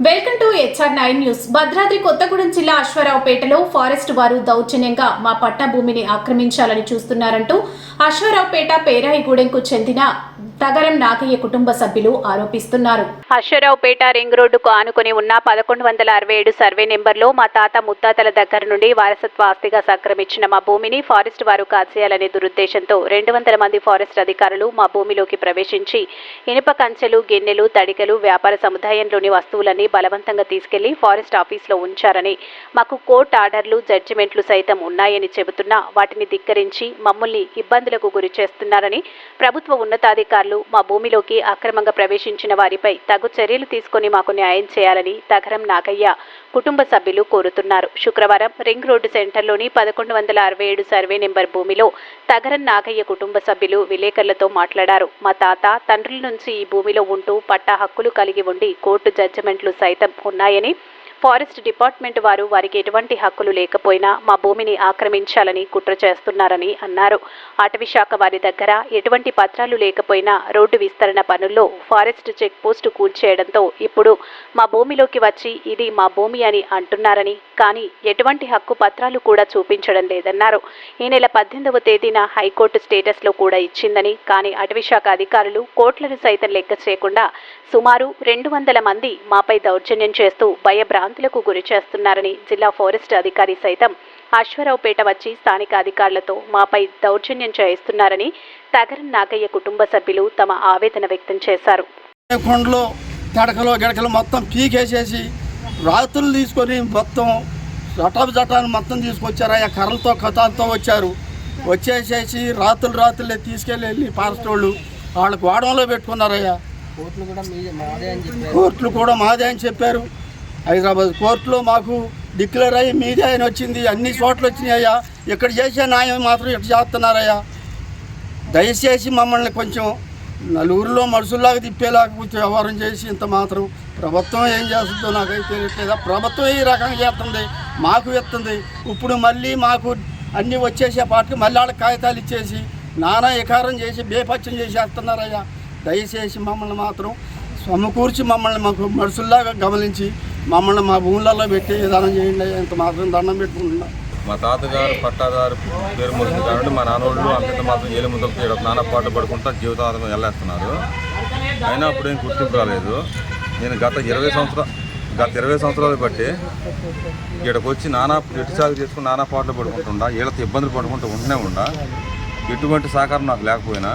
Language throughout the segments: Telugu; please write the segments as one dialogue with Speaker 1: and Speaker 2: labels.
Speaker 1: Welcome to HR nine news Bhadradri Kothagudem జిల్లా అశ్వారావుపేటలో ఫారెస్ట్ వారు దౌర్జన్యంగా మా పట్టభూమిని ఆక్రమించాలని చూస్తున్నారంటూ అశ్వారావుపేట పేరాయిగూడెంకు చెందిన తగరం నాగయ్య కుటుంబ సభ్యులు ఆరోపిస్తున్నారు. అశ్వరావుపేట రింగ్ రోడ్డుకు ఆనుకుని ఉన్న పదకొండు వందల అరవై ఏడు సర్వే నెంబర్లో మా తాత ముత్తాతల దగ్గర నుండి వారసత్వ ఆస్తిగా సంక్రమించిన మా భూమిని ఫారెస్ట్ వారు కాచేయాలనే దురుద్దేశంతో రెండు వందల మంది ఫారెస్ట్ అధికారులు మా భూమిలోకి ప్రవేశించి ఇనుప కంచెలు గిన్నెలు తడికలు వ్యాపార సముదాయంలోని వస్తువులన్నీ బలవంతంగా తీసుకెళ్ళి ఫారెస్ట్ ఆఫీస్లో ఉంచారని మాకు కోర్టు ఆర్డర్లు జడ్జిమెంట్లు సైతం ఉన్నాయని చెబుతున్నా వాటిని ధిక్కరించి మమ్మల్ని ఇబ్బందులకు గురి చేస్తున్నారని ప్రభుత్వ ఉన్నతాధికారులు మా భూమిలోకి అక్రమంగా ప్రవేశించిన వారిపై తగు చర్యలు తీసుకొని మాకు న్యాయం చేయాలని తగరం నాగయ్య కుటుంబ సభ్యులు కోరుతున్నారు. శుక్రవారం రింగ్ రోడ్డు సెంటర్లోని పదకొండు వందల అరవై ఏడు సర్వే నెంబర్ భూమిలో తగరం నాగయ్య కుటుంబ సభ్యులు విలేకరులతో మాట్లాడారు. మా తాత తండ్రుల నుంచి ఈ భూమిలో ఉంటూ పట్టా హక్కులు కలిగి ఉండి కోర్టు జడ్జిమెంట్లు సైతం ఉన్నాయని ఫారెస్ట్ డిపార్ట్మెంట్ వారు వారికి ఎటువంటి హక్కులు లేకపోయినా మా భూమిని ఆక్రమించాలని కుట్ర చేస్తున్నారని అన్నారు. అటవీ శాఖ వారి దగ్గర ఎటువంటి పత్రాలు లేకపోయినా రోడ్డు విస్తరణ పనుల్లో ఫారెస్ట్ చెక్ పోస్టు కూల్చేయడంతో ఇప్పుడు మా భూమిలోకి వచ్చి ఇది మా భూమి అని అంటున్నారని కానీ ఎటువంటి హక్కు పత్రాలు కూడా చూపించడం లేదన్నారు. ఈ నెల పద్దెనిమిదవ తేదీన హైకోర్టు స్టేటస్లో కూడా ఇచ్చిందని కానీ అటవీ శాఖ అధికారులు కోట్లను సైతం లెక్క చేయకుండా సుమారు రెండు వందల మంది మాపై దౌర్జన్యం చేస్తూ భయభ్రాంతులకు గురి చేస్తున్నారని జిల్లా ఫారెస్ట్ అధికారి సైతం అశ్వరావుపేట వచ్చి స్థానిక అధికారులతో మాపై దౌర్జన్యం చేయిస్తున్నారని తగరం నాగయ్య కుటుంబ సభ్యులు తమ ఆవేదన వ్యక్తం చేశారు.
Speaker 2: కొండలు గడకలు గడకలు మొత్తం పీకేసేసి రాత్రులు తీసుకొని మొత్తం జటాబు జటాన్ని మొత్తం తీసుకొచ్చారయ్యా కర్రలతో కథాలతో వచ్చారు. వచ్చేసేసి రాత్రులు రాత్రులే తీసుకెళ్ళి వెళ్ళి ఫారెస్ట్ వాళ్ళు వాళ్ళ గోడంలో పెట్టుకున్నారయ్యా.
Speaker 3: కోర్టులు కూడా మాదే అని చెప్పారు.
Speaker 2: హైదరాబాద్ కోర్టులో మాకు డిక్లేర్ అయ్యి మీదే అని వచ్చింది అన్ని చోట్ల వచ్చినాయ్యా. ఇక్కడ చేసే న్యాయం మాత్రం ఇట్లా చేస్తున్నారయ్యా. దయచేసి మమ్మల్ని కొంచెం నలుగురిలో మనుషుల్లాగా తిప్పేలాగా కొంచెం వ్యవహారం చేసి ఇంత మాత్రం ప్రభుత్వం ఏం చేస్తుందో నాకైతే తెలియట్లేదా? ప్రభుత్వం ఈ రకంగా చేస్తుంది మాకు ఎత్తుంది. ఇప్పుడు మళ్ళీ మాకు అన్నీ వచ్చేసే పాటికి మళ్ళీ వాళ్ళకి కాగితాలు ఇచ్చేసి నానా ఎకారం చేసి బేపత్యం చేసేస్తున్నారయ్యా. దయచేసి మమ్మల్ని మాత్రం సమకూర్చి మమ్మల్ని మాకు మనుషుల్లాగా గమనించి మమ్మల్ని మా భూములలో పెట్టి విధానం చేయండి ఇంత మాత్రం దండం పెట్టుకుంటున్నా.
Speaker 4: మా తాతగారు పట్టాదారు పేరు ముందు కాబట్టి మా నాన్నోళ్ళు అంతంత మాత్రం ఏలి ముందుకు చేయడం నాన్న పాటు పడుకుంటా జీవితాంతం వెళ్ళేస్తున్నారు అయినా అప్పుడు ఏం గుర్తింపు రాలేదు. నేను గత ఇరవై సంవత్సరాలు గత ఇరవై సంవత్సరాలు బట్టి ఇక్కడికి వచ్చి నానా ఎటు సాగు చేసుకుని నానా పాటలు పడుకుంటుండా వీళ్ళతో ఇబ్బందులు పడుకుంటూ ఉంటూనే ఉండా. ఎటువంటి సహకారం నాకు లేకపోయినా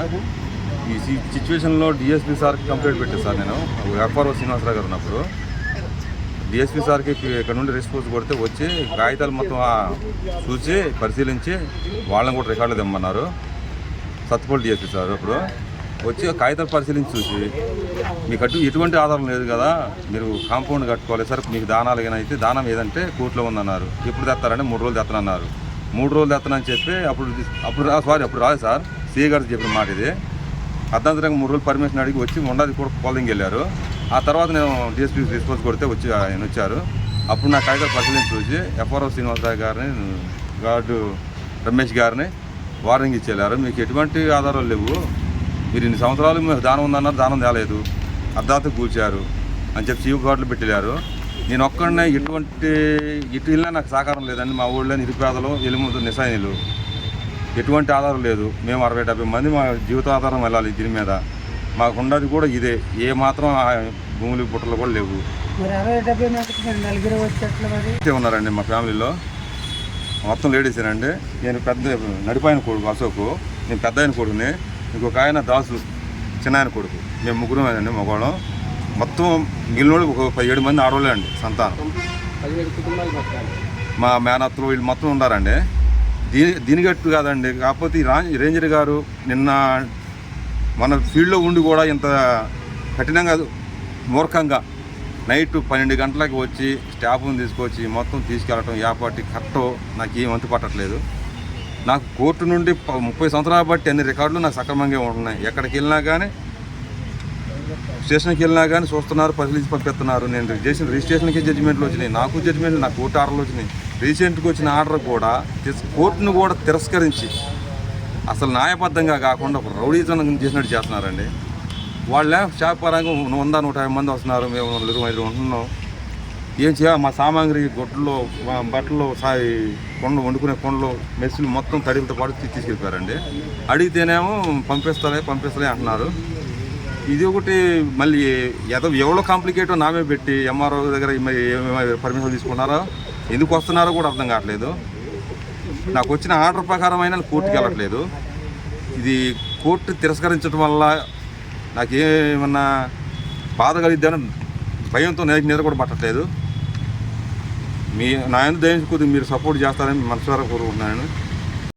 Speaker 4: ఈ సి- సిచ్యువేషన్లో డిఎస్పీ సార్కి కంప్లైంట్ పెట్టాను సార్ నేను ఎఫ్ఆర్ఓ శ్రీనివాసరావు గారు ఉన్నప్పుడు. డిఎస్పీ సార్కి ఇక్కడ నుండి రెస్పాన్స్ కొడితే వచ్చి కాగితాలు మొత్తం చూసి పరిశీలించి వాళ్ళని కూడా రికార్డులు తెమ్మన్నారు. సత్తుపల్లి డిఎస్పీ సార్ ఇప్పుడు వచ్చి కాగితాలు పరిశీలించి చూసి మీకు అటు ఎటువంటి ఆధారం లేదు కదా మీరు కాంపౌండ్ కట్టుకోవాలి సార్ మీకు దానాలు అయితే దానం ఏదంటే కోర్టులో ఉందన్నారు. ఎప్పుడు తెస్తారంటే మూడు రోజులు తెస్తానన్నారు మూడు రోజులు తెస్తానని చెప్పి అప్పుడు అప్పుడు రా- సారీ అప్పుడు రాదు సార్. సీఏ గారు చెప్పిన మాట ఇది అర్ధాంతరంగా మూడు రోజులు పర్మిషన్ అడిగి వచ్చి ఉండదు కూడా పోలింగ్ వెళ్ళారు. ఆ తర్వాత నేను డిఎస్పీ రెస్పాన్స్ కొడితే వచ్చి ఆయన వచ్చారు. అప్పుడు నా కాగితాలు పరిశీలించి చూసి ఎఫ్ఆర్ఓ శ్రీనివాసరావు గారిని గార్డు రమేష్ గారిని వార్నింగ్ ఇచ్చేళ్ళారు మీకు ఎటువంటి ఆధారాలు లేవు. మీరు ఇన్ని సంవత్సరాలు మీకు దానం ఉందన్నారు దానం తేలేదు. అర్ధాత కూల్చారు అని చెప్పి చీఫ్ గార్డులు పెట్టారు నేను ఒక్కడనే ఎటువంటి ఇటు వెళ్ళినా నాకు సహకారం లేదండి. మా ఊళ్ళో నిరుపేదలు ఎలుముదు నిశాయిలు ఎటువంటి ఆధారం లేదు. మేము అరవై డెబ్బై మంది మా జీవితాధారం వెళ్ళాలి దీని మీద. మాకు ఉన్నది కూడా ఇదే. ఏ మాత్రం ఆ భూములు పుట్టలు కూడా లేవు. ఉన్నారండి మా ఫ్యామిలీలో. మొత్తం లేడీసేనండి నేను పెద్ద నడిపాయన కొడుకు అశోక్. నేను పెద్ద ఆయన కొడుకుని. ఇంకొక ఆయన దాసు చిన్న ఆయన కొడుకు. మేము ముగ్గురం అండి మగవాళ్ళం. మొత్తం మిగిలిన ఒక పదిహేడు మంది ఆడవాళ్ళే అండి సంతానం. మా మేనత్తలు వీళ్ళు మొత్తం ఉన్నారండి దీని దీనిగట్టు కాదండి. కాకపోతే ఈ రా- రేంజర్ గారు నిన్న మన ఫీల్డ్లో ఉండి కూడా ఇంత కఠినంగా మూర్ఖంగా నైట్ పన్నెండు గంటలకు వచ్చి స్టాఫ్ని తీసుకొచ్చి మొత్తం తీసుకెళ్ళటం యాపాటి కట్టో నాకు ఏం అంతు పట్టట్లేదు. నాకు కోర్టు నుండి ముప్పై సంవత్సరాలు బట్టి అన్ని రికార్డులు నాకు సక్రమంగా ఉంటున్నాయి. ఎక్కడికి వెళ్ళినా కానీ స్టేషన్కి వెళ్ళినా కానీ చూస్తున్నారు పరిశీలించి పంపిస్తున్నారు. నేను చేసిన రిజిస్ట్రేషన్కి జడ్జిమెంట్లు వచ్చినాయి నాకు జడ్జిమెంట్లు నాకు కోర్టు ఆర్డర్లు వచ్చినాయి. రీసెంట్గా వచ్చిన ఆర్డర్ కూడా కోర్టును కూడా తిరస్కరించి అసలు న్యాయబద్ధంగా కాకుండా ఒక చేసినట్టు చేస్తున్నారండి వాళ్ళ షాప్ పరంగా వంద నూట యాభై మంది వస్తున్నారు మేము ఇరవై ఐదు ఉంటున్నాం ఏం చేయాలి మా సామాగ్రి గొడ్లు మా బట్టలు సాయి కొండలు వండుకునే కొండలు మెస్సులు మొత్తం తడిలతో పాటు తీసుకెళ్ళిపోయారండి అడిగితేనేమో పంపిస్తారే పంపిస్తలే అంటున్నారు ఇది ఒకటి మళ్ళీ ఏదో ఎవరో కాంప్లికేటో నామే పెట్టి ఎంఆర్ఓ దగ్గర పర్మిషన్ తీసుకున్నారో ఎందుకు వస్తున్నారో కూడా అర్థం కావట్లేదు నాకు వచ్చిన ఆర్డర్ ప్రకారం అయినా కోర్టుకి వెళ్ళట్లేదు. ఇది కోర్టు తిరస్కరించడం వల్ల నాకేమన్నా బాధ కలిగిద్దని భయంతో నేను నిద్ర కూడా పట్టట్లేదు మీ నా ఎందుకు కొద్దిగా మీరు సపోర్ట్ చేస్తారని మనసారా కోరుకుంటున్నాను